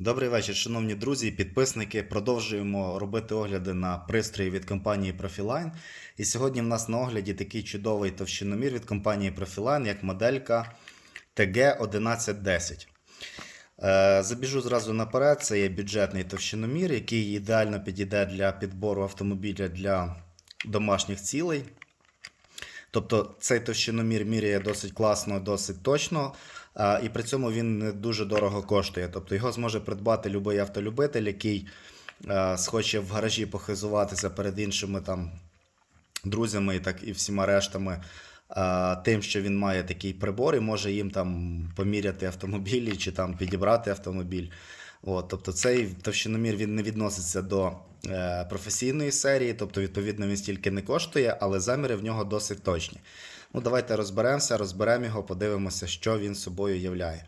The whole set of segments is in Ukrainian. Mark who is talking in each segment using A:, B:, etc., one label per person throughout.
A: Добрий вечір, шановні друзі підписники. Продовжуємо робити огляди на пристрої від компанії Profiline. І сьогодні в нас на огляді такий чудовий товщиномір від компанії Profiline, як моделька TG1110. Е, Забіжу зразу наперед. Це є бюджетний товщиномір, який ідеально підійде для підбору автомобіля для домашніх цілей. Тобто цей товщиномір міряє досить класно, досить точно, і при цьому він не дуже дорого коштує. Тобто його зможе придбати будь-який автолюбитель, який схоче в гаражі похизуватися перед іншими там друзями і так і всіма рештами. Тим, що він має такий прибор, і може їм там поміряти автомобілі чи там підібрати автомобіль. От, тобто цей товщиномір він не відноситься до е, професійної серії, тобто, відповідно, він стільки не коштує, але заміри в нього досить точні. Ну, давайте розберемося, розберемо його, подивимося, що він собою являє.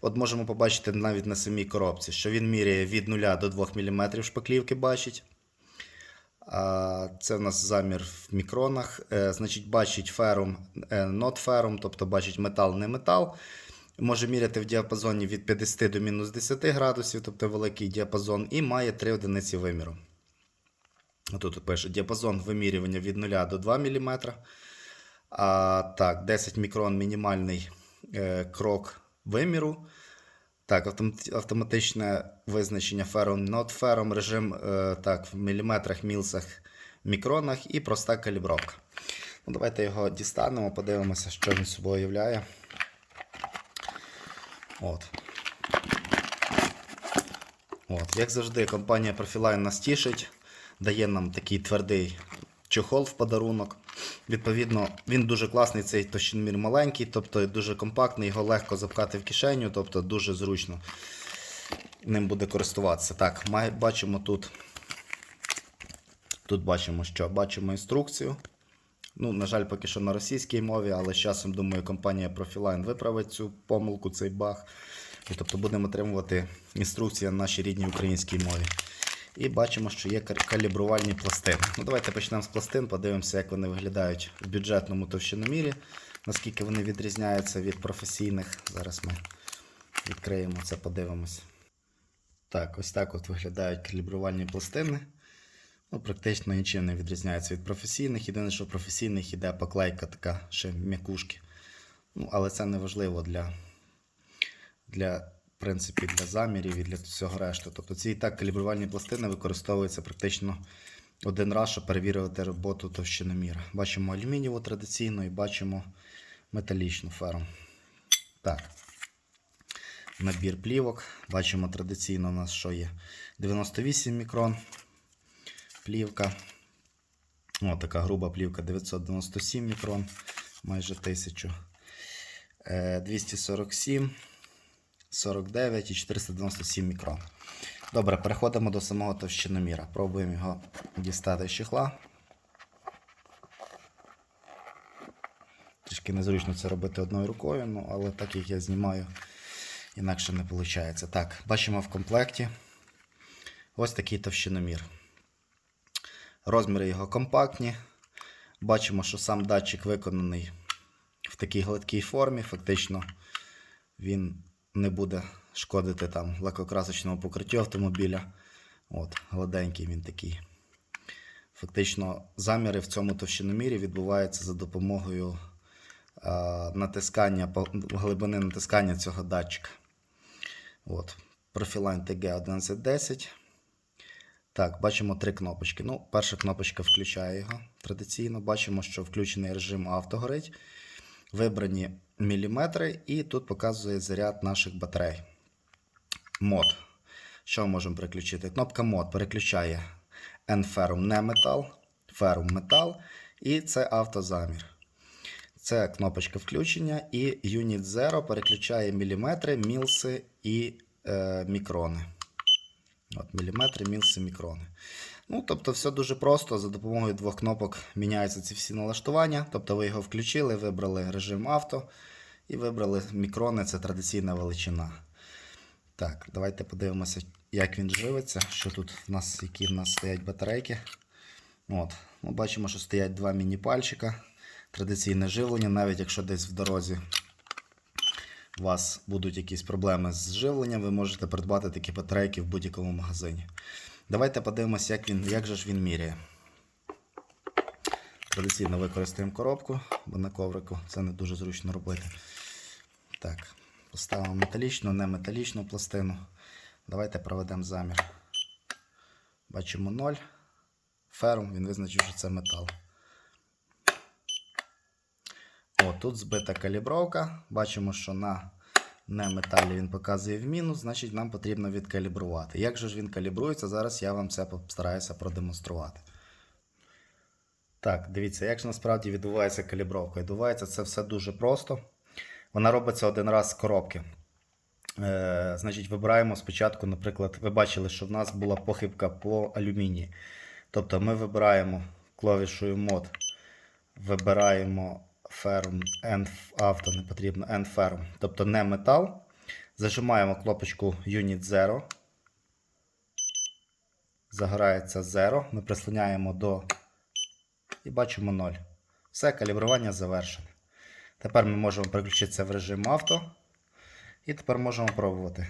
A: От можемо побачити навіть на самій коробці, що він міряє від 0 до 2 мм шпаклівки, бачить. Це в нас замір в мікронах. Е, Значить, бачить ферум, е, not ферум, тобто бачить метал, не метал. Може міряти в діапазоні від 50 до мінус 10 градусів, тобто великий діапазон, і має 3 одиниці виміру. Тут пише діапазон вимірювання від 0 до 2 мм. А, так, 10 мікрон мінімальний е, крок виміру. Так, автоматичне визначення фером, not фером, режим е, так, в міліметрах, мілсах, мікронах і проста калібровка. Ну, давайте його дістанемо, подивимося, що він собою являє. От. От. Як завжди, компанія Profiline нас тішить, дає нам такий твердий чохол в подарунок. Відповідно, він дуже класний, цей товщиномір маленький, тобто дуже компактний, його легко запхати в кишеню, тобто дуже зручно ним буде користуватися. Так, має- бачимо тут. Тут бачимо, що бачимо інструкцію. Ну, на жаль, поки що на російській мові, але з часом, думаю, компанія Profiline виправить цю помилку, цей баг. І, тобто будемо отримувати інструкції на нашій рідній українській мові. І бачимо, що є калібрувальні пластини. Ну, давайте почнемо з пластин, подивимося, як вони виглядають в бюджетному товщиномірі, наскільки вони відрізняються від професійних. Зараз ми відкриємо це, подивимося. Так, ось так от виглядають калібрувальні пластини. Ну, практично нічим не відрізняється від професійних. Єдине, що професійних іде поклейка така ще м'якушки. Ну, але це не важливо для, для, в принципі, для замірів і для всього решту. Тобто ці і так калібрувальні пластини використовуються практично один раз, щоб перевірити роботу товщиноміра. Бачимо алюмінієву традиційну і бачимо металічну феру. Так. Набір плівок. Бачимо традиційно у нас що є 98 мікрон плівка. О, така груба плівка 997 мікрон, майже 1000. Е, 247, 49 і 497 мікрон. Добре, переходимо до самого товщиноміра. Пробуємо його дістати з чехла. Трішки незручно це робити одною рукою, ну, але так як я знімаю, інакше не виходить. Так, бачимо в комплекті ось такий товщиномір. Розміри його компактні. Бачимо, що сам датчик виконаний в такій гладкій формі. Фактично він не буде шкодити там лакокрасочному покриттю автомобіля. От, гладенький він такий. Фактично, заміри в цьому товщиномірі відбуваються за допомогою е, натискання, глибини натискання цього датчика. От. Profiline TG1110. Так, бачимо три кнопочки. Ну, перша кнопочка включає його традиційно. Бачимо, що включений режим авто горить. Вибрані міліметри, і тут показує заряд наших батарей. Мод. Що ми можемо переключити? Кнопка мод переключає N-Ferrum не метал, Ferrum метал, і це автозамір. Це кнопочка включення, і Unit Zero переключає міліметри, мілси і е, мікрони. От, міліметри, мілси, мікрони. Ну, тобто, все дуже просто. За допомогою двох кнопок міняються ці всі налаштування. Тобто ви його включили, вибрали режим авто і вибрали мікрони, це традиційна величина. Так, давайте подивимося, як він живиться. Що тут в нас, які в нас стоять батарейки. От, ми бачимо, що стоять два міні-пальчика. Традиційне живлення, навіть якщо десь в дорозі у вас будуть якісь проблеми з живленням, ви можете придбати такі батарейки в будь-якому магазині. Давайте подивимося, як, він, як же ж він міряє. Традиційно використаємо коробку, бо на коврику це не дуже зручно робити. Так, поставимо металічну, не металічну пластину. Давайте проведемо замір. Бачимо 0. Ферум, він визначив, що це метал. О, тут збита калібровка. Бачимо, що на неметалі він показує в мінус, значить нам потрібно відкалібрувати. Як же ж він калібрується, зараз я вам це постараюся продемонструвати. Так, дивіться, як ж насправді відбувається калібровка. Відбувається це все дуже просто. Вона робиться один раз з коробки. Е, значить, вибираємо спочатку, наприклад, ви бачили, що в нас була похибка по алюмінії. Тобто ми вибираємо клавішою мод, вибираємо Firm End не потрібно End Firm, тобто не метал. Зажимаємо кнопочку Unit 0. Загорається 0. Ми прислоняємо до і бачимо 0. Все, калібрування завершене. Тепер ми можемо переключитися в режим авто. І тепер можемо пробувати.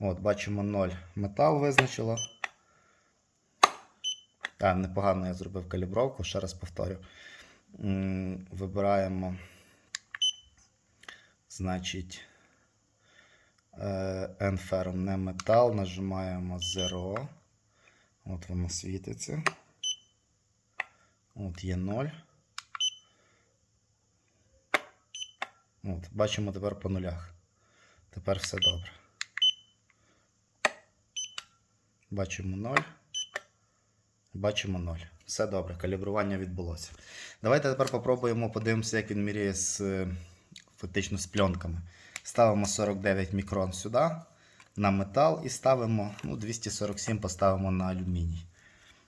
A: От, бачимо 0. Метал визначило. А, непогано я зробив калібровку, ще раз повторю. Вибираємо, значить, е, Enferm не метал, нажимаємо 0. От воно світиться. От є 0. От, бачимо тепер по нулях. Тепер все добре. Бачимо 0. Бачимо 0. Все добре, калібрування відбулося. Давайте тепер попробуємо подивимося, як він міряє з е, фактично з пленками. Ставимо 49 мікрон сюди на метал і ставимо ну, 247 поставимо на алюміній.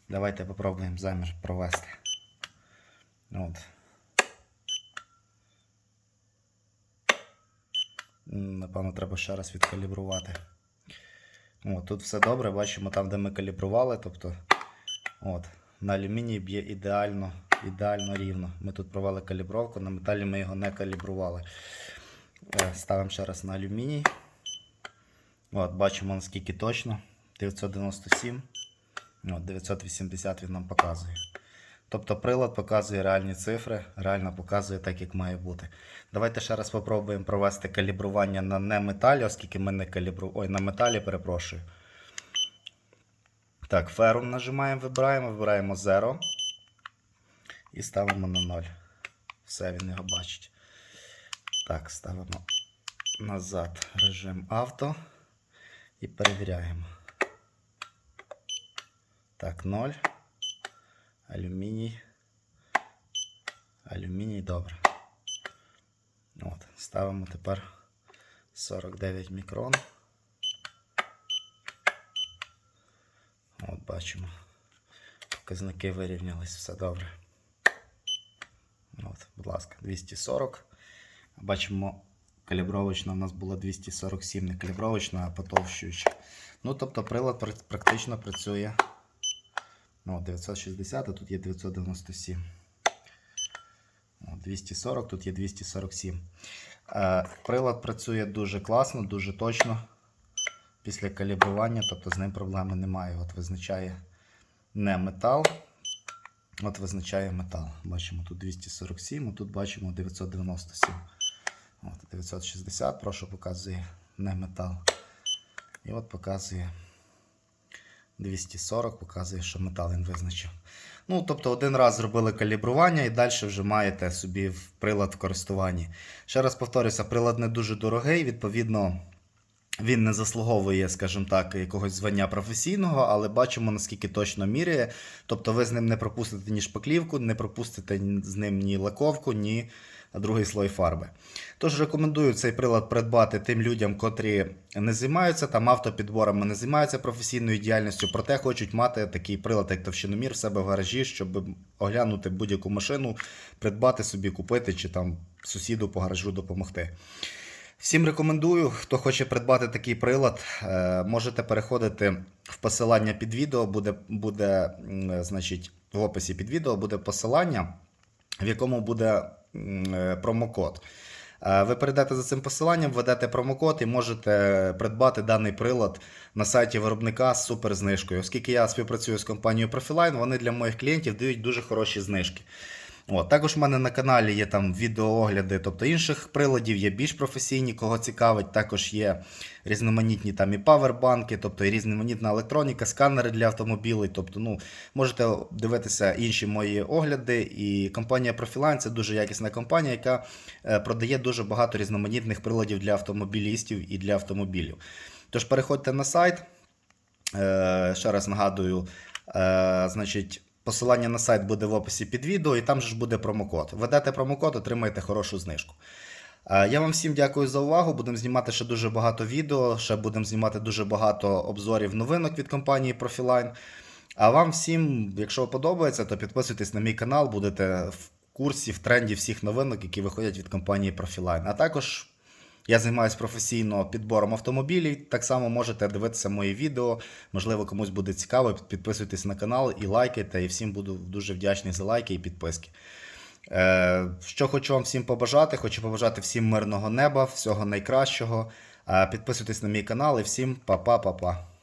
A: Давайте попробуємо замір провести. От. Напевно, треба ще раз відкалібрувати. О, тут все добре, бачимо там, де ми калібрували. Тобто, от, на алюмінії б'є ідеально, ідеально рівно. Ми тут провели калібровку, на металі ми його не калібрували. Е, Ставимо ще раз на алюміній. От, бачимо наскільки точно. 997. От, 980 він нам показує. Тобто прилад показує реальні цифри, реально показує так, як має бути. Давайте ще раз спробуємо провести калібрування на неметалі, оскільки ми не калібрували. Ой, на металі, перепрошую. Так, ферум нажимаємо, вибираємо, вибираємо 0 і ставимо на 0. Все, він його бачить. Так, ставимо назад режим авто і перевіряємо. Так, 0. Алюміній. Алюміній добре. От, ставимо тепер 49 мікрон. От бачимо. Показники вирівнялись, все добре. От, будь ласка, 240. Бачимо, калібровочна у нас була 247, не калібровочна, а потовщуюча. Ну, тобто прилад практично працює. Ну, 960, а тут є 997. 240, тут є 247. Е, Прилад працює дуже класно, дуже точно. Після калібрування, тобто з ним проблеми немає. От визначає не метал. От визначає метал. Бачимо тут 247, а тут бачимо 997. От 960, прошу, показує не метал. І от показує 240 показує, що метал він визначив. Ну, тобто один раз зробили калібрування і далі вже маєте собі прилад в користуванні. Ще раз повторюся, прилад не дуже дорогий, відповідно, він не заслуговує, скажімо так, якогось звання професійного, але бачимо, наскільки точно міряє. Тобто ви з ним не пропустите ні шпаклівку, не пропустите з ним ні лаковку, ні другий слой фарби. Тож рекомендую цей прилад придбати тим людям, котрі не займаються там автопідборами, не займаються професійною діяльністю, проте хочуть мати такий прилад, як товщиномір в себе в гаражі, щоб оглянути будь-яку машину, придбати собі, купити чи там сусіду по гаражу допомогти. Всім рекомендую, хто хоче придбати такий прилад, е, можете переходити в посилання під відео, буде, буде значить, в описі під відео буде посилання, в якому буде е, промокод. Е, Ви перейдете за цим посиланням, введете промокод і можете придбати даний прилад на сайті виробника з суперзнижкою. Оскільки я співпрацюю з компанією Profiline, вони для моїх клієнтів дають дуже хороші знижки. От, також в мене на каналі є там відеоогляди, тобто інших приладів, є більш професійні, кого цікавить. Також є різноманітні там і павербанки, тобто і різноманітна електроніка, сканери для автомобілів. Тобто, ну, можете дивитися інші мої огляди. І компанія Profiline це дуже якісна компанія, яка е, продає дуже багато різноманітних приладів для автомобілістів і для автомобілів. Тож переходьте на сайт. Е, ще раз нагадую, е, значить. Посилання на сайт буде в описі під відео, і там же ж буде промокод. Введете промокод, отримаєте хорошу знижку. Е, Я вам всім дякую за увагу. Будемо знімати ще дуже багато відео, ще будемо знімати дуже багато обзорів новинок від компанії Profiline. А вам всім, якщо подобається, то підписуйтесь на мій канал, будете в курсі, в тренді всіх новинок, які виходять від компанії Profiline. А також я займаюся професійно підбором автомобілів. Так само можете дивитися мої відео. Можливо, комусь буде цікаво. Підписуйтесь на канал і лайкайте. І всім буду дуже вдячний за лайки і підписки. Е, що хочу вам всім побажати, хочу побажати всім мирного неба, всього найкращого. Е, Підписуйтесь на мій канал і всім па-па-па-па.